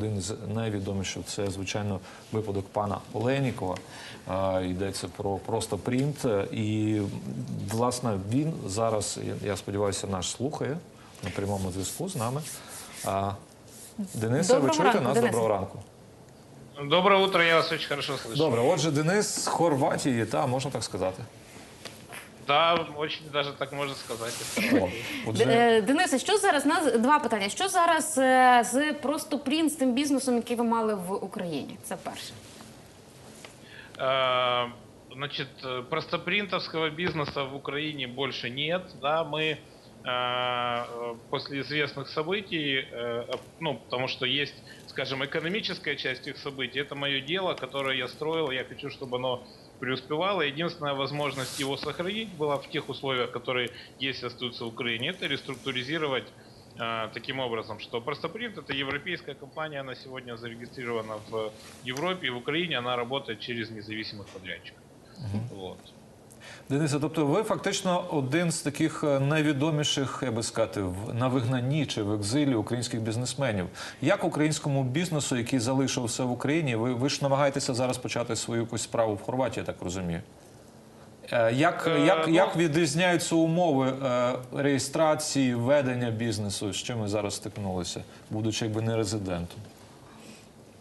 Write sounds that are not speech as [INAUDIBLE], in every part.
один з найвідоміших це, звичайно, випадок пана Оленікова. Йдеться про просто принт. І, власне, він зараз, я- сподіваюся, нас слухає на прямому зв'язку з нами. Денисе, ви чуєте ранку, нас? Денисе. Доброго ранку. Доброе утро, я вас очень хорошо слышу. Добре, отже, Денис з Хорватії, та можна так сказати Да, очень даже так можно сказать. О, отже, Е, Денисе, що зараз нас два питання? Що зараз е, з просто прінт з тим бізнесом, який ви мали в Україні? Це перше. Э, Значит, э, простопринтовского бизнеса в Украине больше нет. Да, мы э, э, после известных событий, э, об- ну, потому что есть, скажем, экономическая часть их событий, это мое дело, которое я строил, я хочу, чтобы оно преуспевало. Единственная возможность его сохранить была в тех условиях, которые есть остаются в Украине, это реструктуризировать э, таким образом, что Простопринт это европейская компания, она сегодня зарегистрирована в Европе и в Украине, она работает через независимых подрядчиков. Вот. Денисе, тобто ви фактично один з таких е, найвідоміших, я би сказати, на вигнанні чи в екзилі українських бізнесменів. Як українському бізнесу, який залишився в Україні, ви, ви ж намагаєтеся зараз почати свою якусь справу в Хорватії, я так розумію. Е, Як, Е, як, ну- як відрізняються умови е, реєстрації, ведення бізнесу, з чим ми зараз стикнулися, будучи якби не резидентом?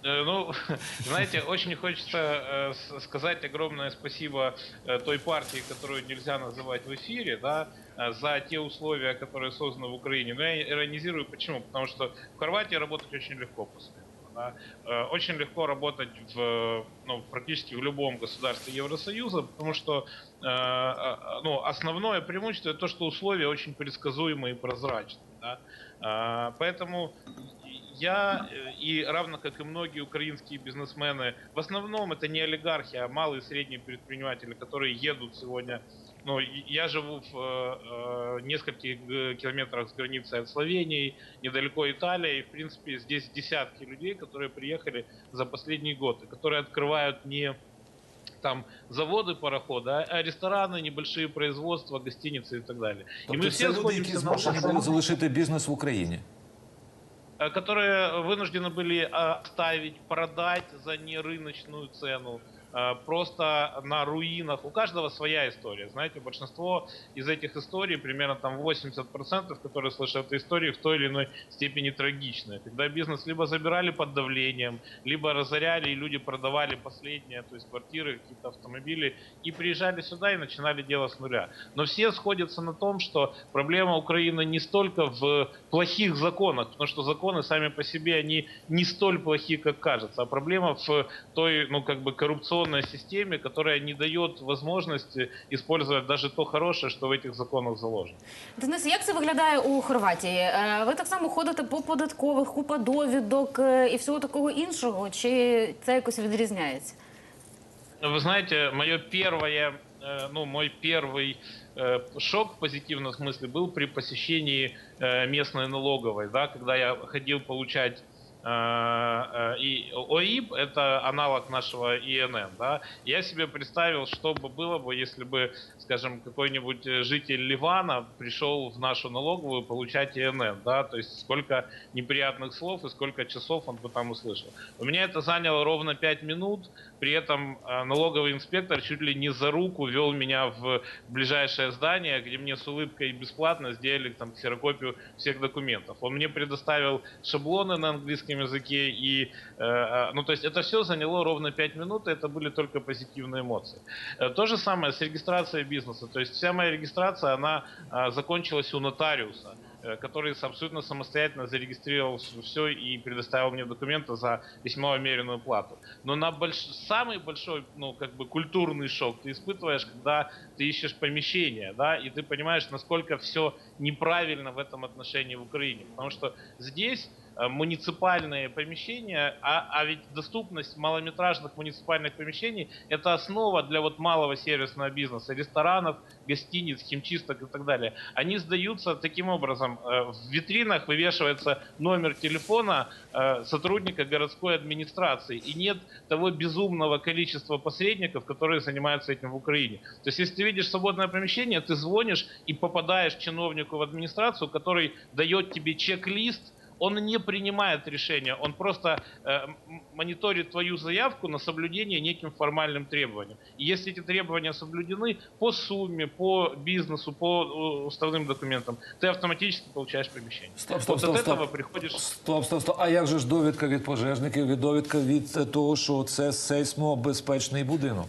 Э, Ну, [LAUGHS] знаете, очень хочется э, сказать огромное спасибо э, той партии, которую нельзя называть в эфире, да, за те условия, которые созданы в Украине. Но я иронизирую, почему? Потому что в Хорватии работать очень легко после этого. да. Очень легко работать в, ну, практически в любом государстве Евросоюза, потому что ну, основное преимущество это то, что условия очень предсказуемые и прозрачные. Да. Поэтому я э, и равно как и многие украинские бизнесмены, в основном это не олигархи, а малые и средние предприниматели, которые едут сегодня. Ну, и- я живу в э, э, нескольких э, километрах с границей от Словении, недалеко Италия, и в принципе здесь десятки людей, которые приехали за последний год, и которые открывают не там заводы, пароходы, а а рестораны, небольшие производства, гостиницы и так далее. и Тобто мы це люди, сходимся які на змушені том, були залишити бізнес в Україні. э, которые вынуждены были э, оставить, продать за нерыночную цену, просто на руинах. У каждого своя история. Знаете, большинство из этих историй, примерно там 80%, которые слышат эту историю, в той или иной степени трагичные. Когда бизнес либо забирали под давлением, либо разоряли, и люди продавали последние, то есть квартиры, какие-то автомобили, и приезжали сюда и начинали дело с нуля. Но все сходятся на том, что проблема Украины не столько в плохих законах, потому что законы сами по себе, они не столь плохи, как кажется, а проблема в той, ну, как бы коррупционной системе, которая не дает возможности использовать даже то хорошее, что в этих законах заложено. Денис, як це виглядає у Хорватії? Е, Ви так само ходите по податкових, купа довідок е, і всього такого іншого, чи це якось відрізняється? Вы знаете, мое первое, э, ну, мой первый э, шок в позитивном смысле был при посещении э, местной налоговой, да, когда я ходил получать э, э, и ОИП, это аналог нашего ИНН, да, я себе представил, что бы было бы, если бы, скажем, какой-нибудь э, житель Ливана пришел в нашу налоговую получать ИНН, да, то есть сколько неприятных слов и сколько часов он бы там услышал. У меня это заняло ровно 5 минут, при этом э, налоговый инспектор чуть ли не за руку вел меня в ближайшее здание, где мне с улыбкой бесплатно сделали там ксерокопию всех документов. Он мне предоставил шаблоны на английском языке и, э, э, ну то есть это все заняло ровно 5 минут, и это были только позитивные эмоции. Э, То же самое с регистрацией бизнеса. То есть вся моя регистрация, она э, закончилась у нотариуса который с- абсолютно самостоятельно зарегистрировал все и предоставил мне документы за весьма умеренную плату. Но на больш... самый большой, ну, как бы культурный шок ты испытываешь, когда ты ищешь помещение, да, и ты понимаешь, насколько все неправильно в этом отношении в Украине. Потому что здесь э, муниципальные помещения, а, а ведь доступность малометражных муниципальных помещений – это основа для вот малого сервисного бизнеса, ресторанов, гостиниц, химчисток и так далее. Они сдаются таким образом. э, В витринах вывешивается номер телефона э, сотрудника городской администрации, и нет того безумного количества посредников, которые занимаются этим в Украине. То есть, если ты видишь свободное помещение, ты звонишь и попадаешь чиновнику в администрацию, который дает тебе чек-лист, он не принимает решения, он просто э, м- мониторит твою заявку на соблюдение неким формальным требованиям. И если эти требования соблюдены по сумме, по бизнесу, по э, уставным документам, ты автоматически получаешь помещение. Стоп, стоп, вот стоп, от стоп. этого приходишь... Стоп, стоп, стоп. А як же ж довідка від пожежників, від довідка від е, того, що це сейсмобезпечний будинок?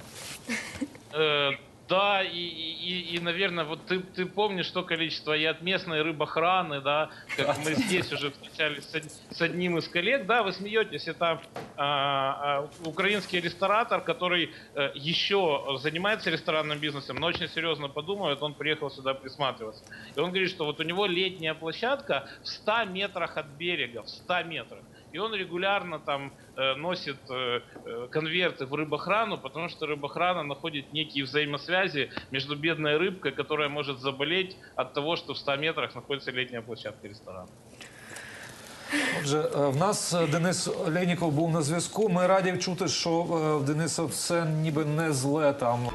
Э, Да, и, и, и, наверное, вот ты, ты помнишь то количество и от местной рыбохраны, да, как мы здесь уже встречались с, од- с одним из коллег, да, вы смеетесь, это а, а, украинский ресторатор, который э, еще занимается ресторанным бизнесом, но очень серьезно подумает, он приехал сюда присматриваться. И он говорит, что вот у него летняя площадка в 100 метрах от берега, в 100 метрах И он регулярно там э, носит э, э, конверты в рыбохрану, потому что рыбохрана находит некие взаимосвязи между бедной рыбкой, которая может заболеть от того, что в 100 метрах находится летняя площадка ресторана. Отже, е, в нас е, Денис Леніков був на зв'язку. Ми раді чути, що е, в Дениса все ніби не зле там.